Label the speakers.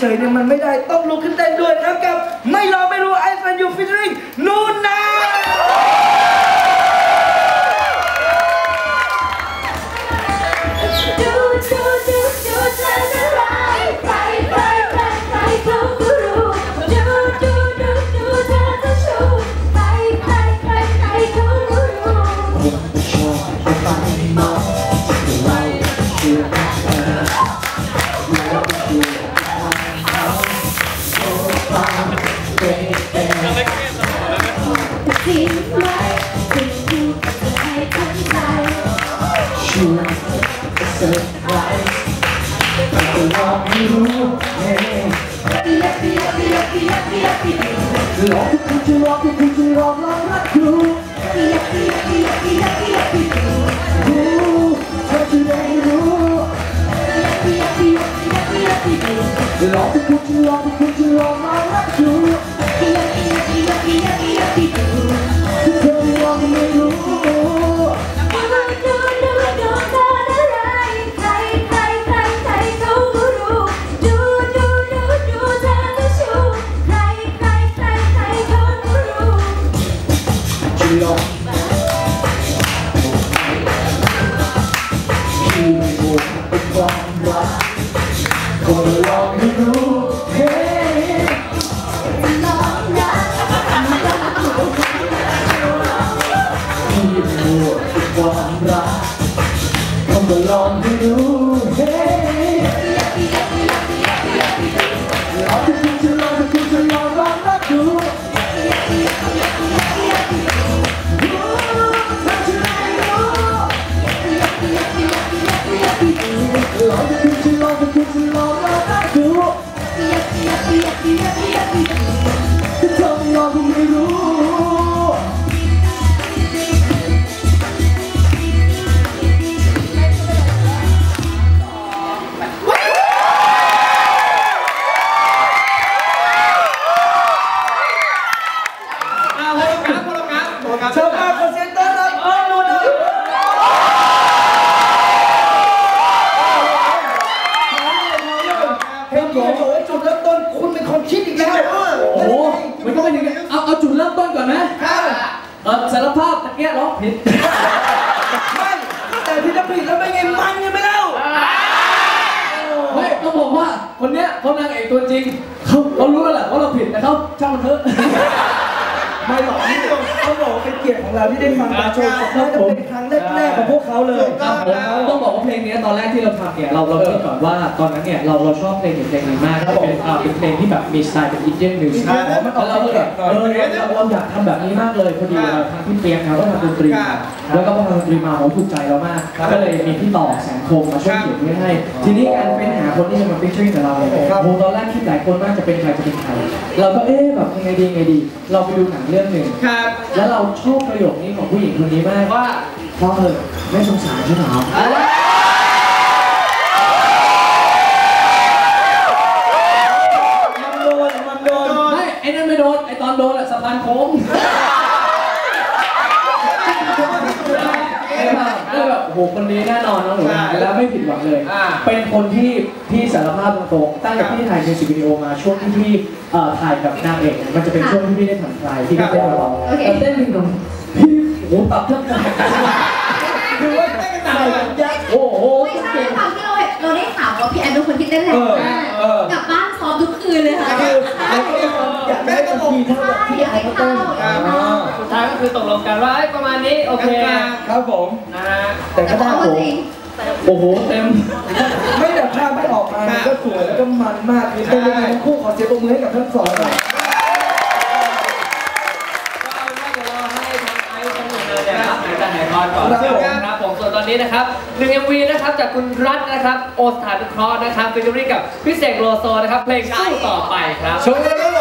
Speaker 1: เฉยๆเนี่ยมันไม่ได้ต้องลุกขึ้นเต้นด้วยนะครับกับ ไม่รอไม่รู้ไอซันยู ชั
Speaker 2: ว
Speaker 3: ร์เซอร์ไพรส์แต่ก็ลองไม่รู้เฮ้
Speaker 2: เปียเปียเปียเปียเปียเปีย
Speaker 3: ลองทุกคนจะลองทุกคนจะลองลอ ความรักก็ลองไม่รู้เฮ้
Speaker 2: ลองรัก
Speaker 3: ที่มัวเป็นความรักก็มาลองให้รู้ เกี
Speaker 1: ยร้อง
Speaker 4: ผิด
Speaker 1: ไม่แต่ที่จะผิดแล้วเป็นไงมันยังไม่เล่า
Speaker 4: เฮ้ยต้องบอกว่าคนเนี้ยเขานางเอกตัวจริงเขาเขารู้แล้วแหละว่าเราผิดแต่เขาช่างมันเถอะ
Speaker 1: ไม่หรอกนี่เขาบอกว่าเป็นเกียรติของ เราที่ได้ฟังการโชว์ของน่าจะเป็นครั้งแรกๆของพวกเขาเลย
Speaker 4: ครับผมต้องบอกว่าเพลงนี้ตอนแรกที่เราทำเนี่ยเราเราคิดก่อนว่าตอนนั้นเนี่ยเราเราชอบเพลงอยู่เพลงนี้มากเป็นอ่าเป็นเพลงที่แบบมีสไตล์เป็นอินเดียนมิวสิก
Speaker 1: ครับมันออก
Speaker 4: แล้วเราก็แบบเออเราเราอยากทำแบบนี้มากเลยพอดีเราทางพี่เปียกเขาก็ทำดนตรีมาแล้วก็พอทำดนตรีมาผมถูกใจเรามากก็เลยมีพี่ต่อแสงคมมาช่วยเขียนไว้ให้ ทีนี้การเป็นหาคนที่จะมาฟิชเชอร์กับเราเนี่ยโหตอนแรกคิดหลายคนมากจะเป็นใครจะเป็นใครเราก็เอ๊ะแบบยังไงดียังไงดี เราไปดูหนังเรื่องหนึ่ง
Speaker 5: ครับ
Speaker 4: แล้วเราชอบประโยคนี้ของผู้หญิงคนนี้มากว่าพอเถอะไม่สงสารใช่ไหม
Speaker 1: มันโดนมันโดน
Speaker 4: ไม่ไอ้นั่นไม่โดนไอ้ตอนโดนอะสะพานโค้งก็แบบโอ้โหคนนี้แน่นอนน้องหนูนะแล้วไม่ผิดหวังเลย
Speaker 5: อ่า
Speaker 4: เป็นคนที่พี่สารภาพตรงๆตั้งแต่พี่ถ่ายมิวสิกวิดีโอมาช่วงที่พี่เอ่อถ่ายกับนางเอกเนี่ยมันจะเป็นช่วงที่พี่ได้ผ่อนคลายที่พี่เต้นร้อง
Speaker 2: โอเค
Speaker 4: แล้วเต้นหนึ่งตรง พี่โอ้โหตับเท่ากัน
Speaker 1: คือว่าเต้นใส่ยัด
Speaker 4: โอ้โห
Speaker 2: ไม่ใช่ความที่เราเราได้ข่าวว่าพี่แอนเป็นคนที่เต้นแรงมากกลับบ้านซ้อมทุกคืนเลยค่ะ
Speaker 1: คือเราก็อยากได้ทันทีเท่ากับที่ไอ้เขาเต้น
Speaker 5: สุดท้ายก็คือตกลงกันว่าเอ้ยประมาณนี้โอเค
Speaker 1: ครับผม
Speaker 5: นะฮะ
Speaker 1: แต่ก็ได้
Speaker 2: แต่
Speaker 1: โอ้
Speaker 2: ว่าจริง
Speaker 4: โอ้โหเต็ม
Speaker 1: ไม่แต่ภาพไม่ออกมามันก็สวยแล้วก็มันมากคือเป็นยังไงทั้งคู่ขอเสียงปรบมือให้กับทั้งสองหน่อ
Speaker 5: ย เนี่ยครับหายใจหายคอก่อนครับผมส่วนตอนนี้นะครับหนึ่ง MV นะครับจากคุณรัฐนะครับ โอสถานนุเคราะห์นะครับฟิชเจอริ่งกับพี่เสกโลโซนะครับเพลงสู้ต่อไปครับ
Speaker 1: ชมกันเลย